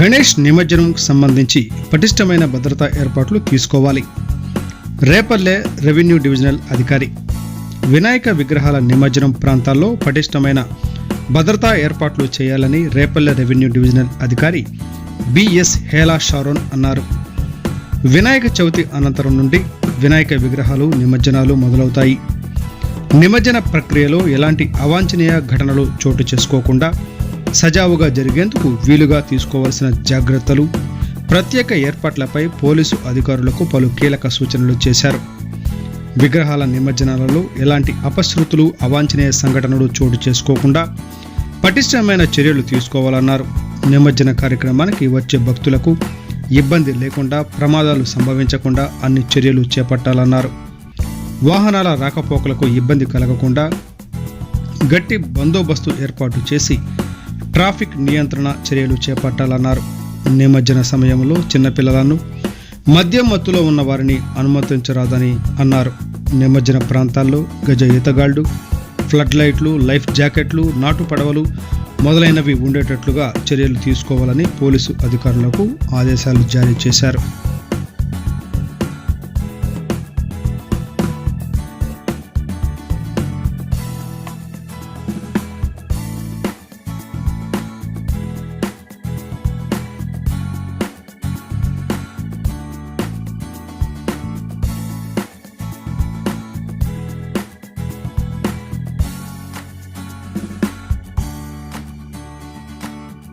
గణేష్ నిమజ్జనంకు సంబంధించి పటిష్టమైన భద్రతా ఏర్పాట్లు తీసుకోవాలి. రేపల్లె రెవెన్యూ డివిజనల్ అధికారి వినాయక విగ్రహాల నిమజ్జనం ప్రాంతాల్లో పటిష్టమైన భద్రతా ఏర్పాట్లు చేయాలని రేపల్లె రెవెన్యూ డివిజనల్ అధికారి బిఎస్ హేలా షారోన్ అన్నారు. వినాయక చవితి అనంతరం నుండి వినాయక విగ్రహాలు నిమజ్జనాలు మొదలవుతాయి. నిమజ్జన ప్రక్రియలో ఎలాంటి అవాంఛనీయ ఘటనలు చోటు చేసుకోకుండా సజావుగా జరిగేందుకు వీలుగా తీసుకోవాల్సిన జాగ్రత్తలు ప్రత్యేక ఏర్పాట్లపై పోలీసు అధికారులకు పలు కీలక సూచనలు చేశారు. విగ్రహాల నిమజ్జనాలలో ఎలాంటి అపశృతులు అవాంఛనీయ సంఘటనలు చోటు చేసుకోకుండా పటిష్టమైన చర్యలు తీసుకోవాలన్నారు. నిమజ్జన కార్యక్రమానికి వచ్చే భక్తులకు ఇబ్బంది లేకుండా ప్రమాదాలు సంభవించకుండా అన్ని చర్యలు చేపట్టాలన్నారు. వాహనాల రాకపోకలకు ఇబ్బంది కలగకుండా గట్టి బందోబస్తు ఏర్పాటు చేసి ట్రాఫిక్ నియంత్రణ చర్యలు చేపట్టాలన్నారు. నిమజ్జన సమయంలో చిన్నపిల్లలను మద్యం మత్తులో ఉన్న వారిని అనుమతించరాదని అన్నారు. నిమజ్జన ప్రాంతాల్లో గజ ఈతగాళ్ళు ఫ్లడ్ లైట్లు లైఫ్ జాకెట్లు నాటు పడవలు మొదలైనవి ఉండేటట్లుగా చర్యలు తీసుకోవాలని పోలీసు అధికారులకు ఆదేశాలు జారీ చేశారు.